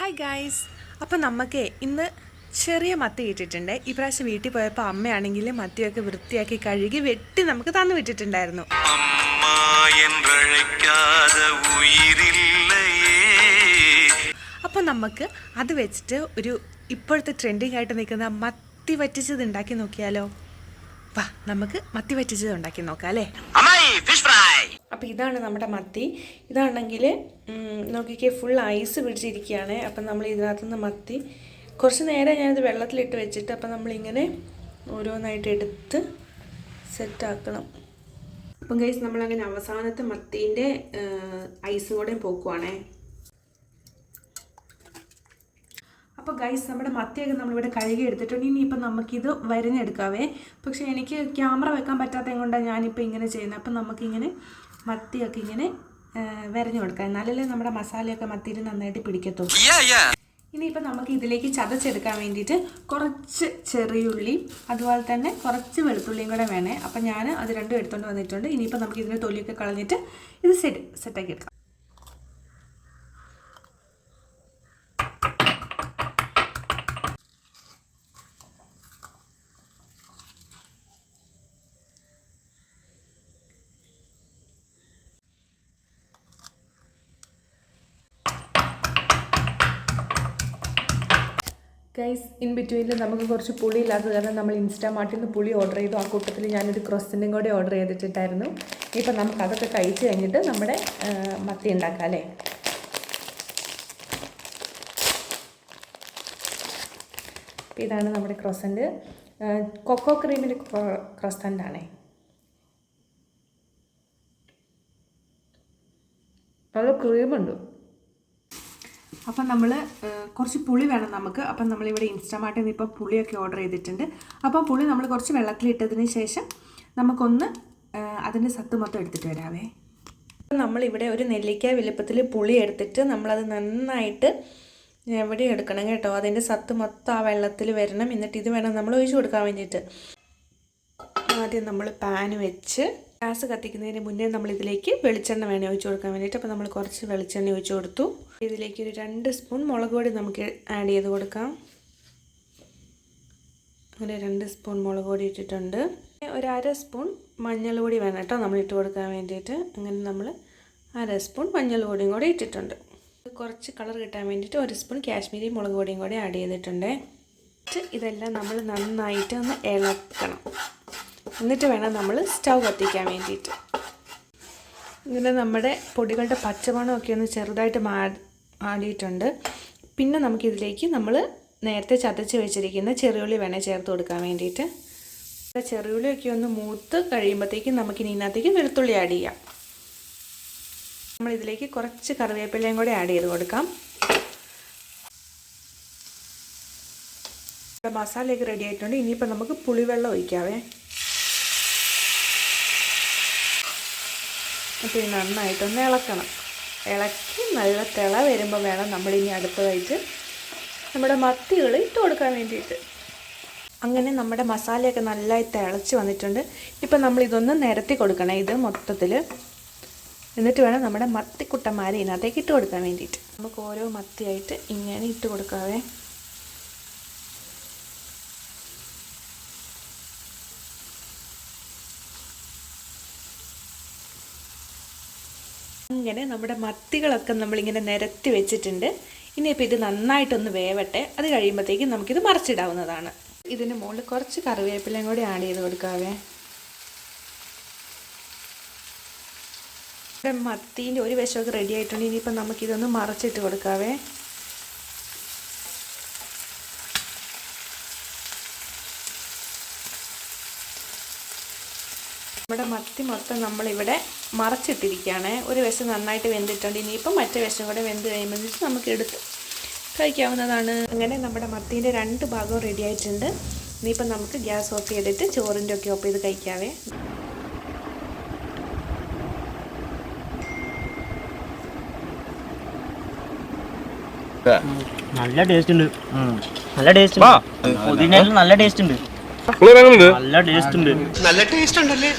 Hi guys അപ്പോൾ നമുക്ക് ഇന്ന് ചെറിയ മത്തി കിട്ടിയിട്ടുണ്ട്. ഇപ്രാവശ്യം വീട്ടിൽ പോയപ്പോൾ അമ്മയാണെങ്കിൽ മത്തിയൊക്കെ വൃത്തിയാക്കി കഴുകി വെട്ടി നമുക്ക് തന്നു വിട്ടിട്ടുണ്ടായിരുന്നു. അപ്പോൾ നമുക്ക് അത് വെച്ചിട്ട് ഒരു ഇപ്പോഴത്തെ ട്രെൻഡിങ് ആയിട്ട് നിൽക്കുന്ന മത്തി വറ്റിച്ചത് ഉണ്ടാക്കി നോക്കിയാലോ? വാ നമുക്ക് മത്തി വറ്റിച്ചത് ഉണ്ടാക്കി നോക്കാം അല്ലേ? അപ്പോൾ ഇതാണ് നമ്മുടെ മത്തി. ഇതാണെങ്കിൽ നോക്കിക്കേ ഫുൾ ഐസ് പിടിച്ചിരിക്കുകയാണ്. അപ്പം നമ്മൾ ഇതിനകത്ത് നിന്ന് മത്തി. കുറച്ച് നേരം ഞാനിത് വെള്ളത്തിലിട്ട് വെച്ചിട്ട് അപ്പം നമ്മളിങ്ങനെ ഓരോന്നായിട്ട് എടുത്ത് സെറ്റാക്കണം. അപ്പം ഗൈസ് നമ്മളങ്ങനെ അവസാനത്തെ മത്തീന്റെ ഐസും കൂടെ പോക്കുവാണേ. അപ്പോൾ ഗൈസ് നമ്മുടെ മത്തിയൊക്കെ നമ്മളിവിടെ കഴുകി എടുത്തിട്ടുണ്ട്. ഇനിയിപ്പോൾ നമുക്കിത് വരഞ്ഞെടുക്കാവേ. പക്ഷേ എനിക്ക് ക്യാമറ വെക്കാൻ പറ്റാത്തത് കൊണ്ടാണ് ഞാനിപ്പോൾ ഇങ്ങനെ ചെയ്യുന്നത്. അപ്പം നമുക്കിങ്ങനെ മത്തിയൊക്കെ ഇങ്ങനെ വരഞ്ഞു കൊടുക്കാം എന്നാലല്ലേ നമ്മുടെ മസാലയൊക്കെ മത്തിയിൽ നന്നായിട്ട് പിടിക്കത്തുള്ളൂ. ഇനിയിപ്പോൾ നമുക്ക് ഇതിലേക്ക് ചതച്ചെടുക്കാൻ വേണ്ടിയിട്ട് കുറച്ച് ചെറിയുള്ളി അതുപോലെ തന്നെ കുറച്ച് വെളുത്തുള്ളിയും കൂടെ വേണേ. അപ്പം ഞാൻ അത് രണ്ടും എടുത്തുകൊണ്ട് വന്നിട്ടുണ്ട്. ഇനിയിപ്പോൾ നമുക്ക് ഇതിന്റെ തൊലിയൊക്കെ കളഞ്ഞിട്ട് ഇത് സെറ്റ് സെറ്റാക്കി എടുക്കാം. ഗൈസ് ഇൻ ബിറ്റ്വീനിൽ നമുക്ക് കുറച്ച് പുളി ഇല്ലാത്തത് കാരണം നമ്മൾ ഇൻസ്റ്റാമാർട്ടിൽ നിന്ന് പുളി ഓർഡർ ചെയ്തു. ആ കൂട്ടത്തിൽ ഞാനൊരു ക്രൊസ്റ്റിനും കൂടെ ഓർഡർ ചെയ്തിട്ടുണ്ടായിരുന്നു. ഇപ്പം നമുക്ക് അതൊക്കെ കഴിച്ച് കഴിഞ്ഞിട്ട് നമ്മുടെ മത്തി ഉണ്ടാക്കാം അല്ലേ? ഇതാണ് നമ്മുടെ ക്രൊസന്റ് കൊക്കോ ക്രീമിന്റെ ക്രൊസന്റാണേ നല്ല ക്രീമുണ്ട്. അപ്പം നമ്മൾ കുറച്ച് പുളി വേണം നമുക്ക്. അപ്പം നമ്മളിവിടെ ഇൻസ്റ്റാമാർട്ടിൽ നിന്ന് ഇപ്പോൾ പുളിയൊക്കെ ഓർഡർ ചെയ്തിട്ടുണ്ട്. അപ്പം പുളി നമ്മൾ കുറച്ച് വെള്ളത്തിലിട്ടതിന് ശേഷം നമുക്കൊന്ന് അതിന്റെ സത്ത് മൊത്തം എടുത്തിട്ട് വരാവേ. നമ്മളിവിടെ ഒരു നെല്ലിക്ക വലുപ്പത്തിൽ പുളി എടുത്തിട്ട് നമ്മളത് നന്നായിട്ട് എവിടെ എടുക്കണം കേട്ടോ? അതിന്റെ സത്ത് മൊത്തം ആ വെള്ളത്തിൽ വരണം. എന്നിട്ട് ഇത് വേണം നമ്മൾ ഒഴിച്ചു കൊടുക്കാൻ വേണ്ടിയിട്ട്. ആദ്യം നമ്മൾ പാൻ വെച്ച് ഗ്യാസ് കത്തിക്കുന്നതിന് മുന്നേ നമ്മളിതിലേക്ക് വെളിച്ചെണ്ണ വേണം ഒഴിച്ചു കൊടുക്കാൻ വേണ്ടിയിട്ട്. അപ്പോൾ നമ്മൾ കുറച്ച് വെളിച്ചെണ്ണ ഒഴിച്ചു കൊടുത്തു. ഇതിലേക്ക് ഒരു രണ്ട് സ്പൂൺ മുളക് പൊടി നമുക്ക് ആഡ് ചെയ്ത് കൊടുക്കാം. അങ്ങനെ രണ്ട് സ്പൂൺ മുളക് പൊടി ഇട്ടിട്ടുണ്ട്. ഒരു അര സ്പൂൺ മഞ്ഞൾ പൊടി വേണം കേട്ടോ നമ്മൾ ഇട്ട് കൊടുക്കാൻ വേണ്ടിയിട്ട്. അങ്ങനെ നമ്മൾ അര സ്പൂൺ മഞ്ഞൾ പൊടിയും കൂടി ഇട്ടിട്ടുണ്ട്. കുറച്ച് കളർ കിട്ടാൻ വേണ്ടിയിട്ട് ഒരു സ്പൂൺ കാശ്മീരി മുളക് പൊടിയും കൂടി ആഡ് ചെയ്തിട്ടുണ്ട്. ഇതെല്ലാം നമ്മൾ നന്നായിട്ട് ഒന്ന് ഇളക്കണം. എന്നിട്ട് വേണം നമ്മൾ സ്റ്റൗ കത്തിക്കാൻ വേണ്ടിയിട്ട്. ഇങ്ങനെ നമ്മുടെ പൊടികളുടെ പച്ചമണമൊക്കെ ഒന്ന് ചെറുതായിട്ട് മാ ആടിയിട്ടുണ്ട്. പിന്നെ നമുക്കിതിലേക്ക് നമ്മൾ നേരത്തെ ചതച്ച് വെച്ചിരിക്കുന്ന ചെറിയുള്ളി വേണേൽ ചേർത്ത് കൊടുക്കാൻ വേണ്ടിയിട്ട്. ചെറിയുള്ളിയൊക്കെ ഒന്ന് മൂത്ത് കഴിയുമ്പോഴത്തേക്കും നമുക്കിനി ഇതിനകത്തേക്ക് വെളുത്തുള്ളി ആഡ് ചെയ്യാം. നമ്മൾ ഇതിലേക്ക് കുറച്ച് കറിവേപ്പിലയും കൂടി ആഡ് ചെയ്ത് കൊടുക്കാം. മസാലയൊക്കെ റെഡി ആയിട്ടുണ്ട്. ഇനിയിപ്പോൾ നമുക്ക് പുളിവെള്ളം ഒഴിക്കാവേ. അപ്പോൾ നന്നായിട്ടൊന്ന് ഇളക്കണം. ഇളക്കി നല്ല തിള വരുമ്പോൾ വേണം നമ്മളിനി അടുത്തതായിട്ട് നമ്മുടെ മത്തികൾ ഇട്ട് കൊടുക്കാൻ വേണ്ടിയിട്ട്. അങ്ങനെ നമ്മുടെ മസാലയൊക്കെ നല്ലതായി തിളച്ച് വന്നിട്ടുണ്ട്. ഇപ്പം നമ്മളിതൊന്ന് നിരത്തി കൊടുക്കണം ഇത് മൊത്തത്തിൽ എന്നിട്ട് വേണം നമ്മുടെ മത്തിക്കുട്ടന്മാരെ ഇതിനകത്തേക്ക് ഇട്ട് കൊടുക്കാൻ വേണ്ടിയിട്ട്. നമുക്ക് ഓരോ മത്തിയായിട്ട് ഇങ്ങനെ ഇട്ട് കൊടുക്കാവേ. അങ്ങനെ നമ്മുടെ മത്തികളൊക്കെ നമ്മളിങ്ങനെ നിരത്തി വെച്ചിട്ടുണ്ട്. ഇനിയിപ്പോൾ ഇത് നന്നായിട്ടൊന്ന് വേവട്ടെ. അത് കഴിയുമ്പോഴത്തേക്കും നമുക്കിത് മറിച്ചിടാവുന്നതാണ്. ഇതിന് മുകളിൽ കുറച്ച് കറിവേപ്പിലയും കൂടി ആഡ് ചെയ്ത് കൊടുക്കാവേ. മത്തീന്റെ ഒരു വിശമൊക്കെ റെഡി ആയിട്ടുണ്ട്. ഇനിയിപ്പോൾ നമുക്കിതൊന്ന് മറച്ചിട്ട് കൊടുക്കാവേ. നമ്മുടെ മത്തി മൊത്തം നമ്മളിവിടെ മറച്ചിട്ടിരിക്കുകയാണ്. ഒരു വശം നന്നായിട്ട് വെന്തിട്ടുണ്ട്. ഇനിയിപ്പം മറ്റേ വശം കൂടെ വെന്ത് കഴിയുമ്പോഴത്തേക്ക് നമുക്ക് എടുത്ത് കഴിക്കാവുന്നതാണ്. അങ്ങനെ നമ്മുടെ മത്തീന്റെ രണ്ട് ഭാഗവും റെഡി ആയിട്ടുണ്ട്. ഇനിയിപ്പം നമുക്ക് ഗ്യാസ് ഓഫ് ചെയ്തിട്ട് ചോറിന്റെ ഒക്കെ ഓഫ് ചെയ്ത് കഴിക്കാവേ. നല്ല ടേസ്റ്റ് ഉണ്ട്. നല്ല ടേസ്റ്റ് ഉണ്ട്. പുതിനയിൽ നല്ല ടേസ്റ്റ് ഉണ്ട്. നല്ല ടേസ്റ്റ് ഉണ്ട്. നല്ല ടേസ്റ്റ് ഉണ്ടല്ലേ?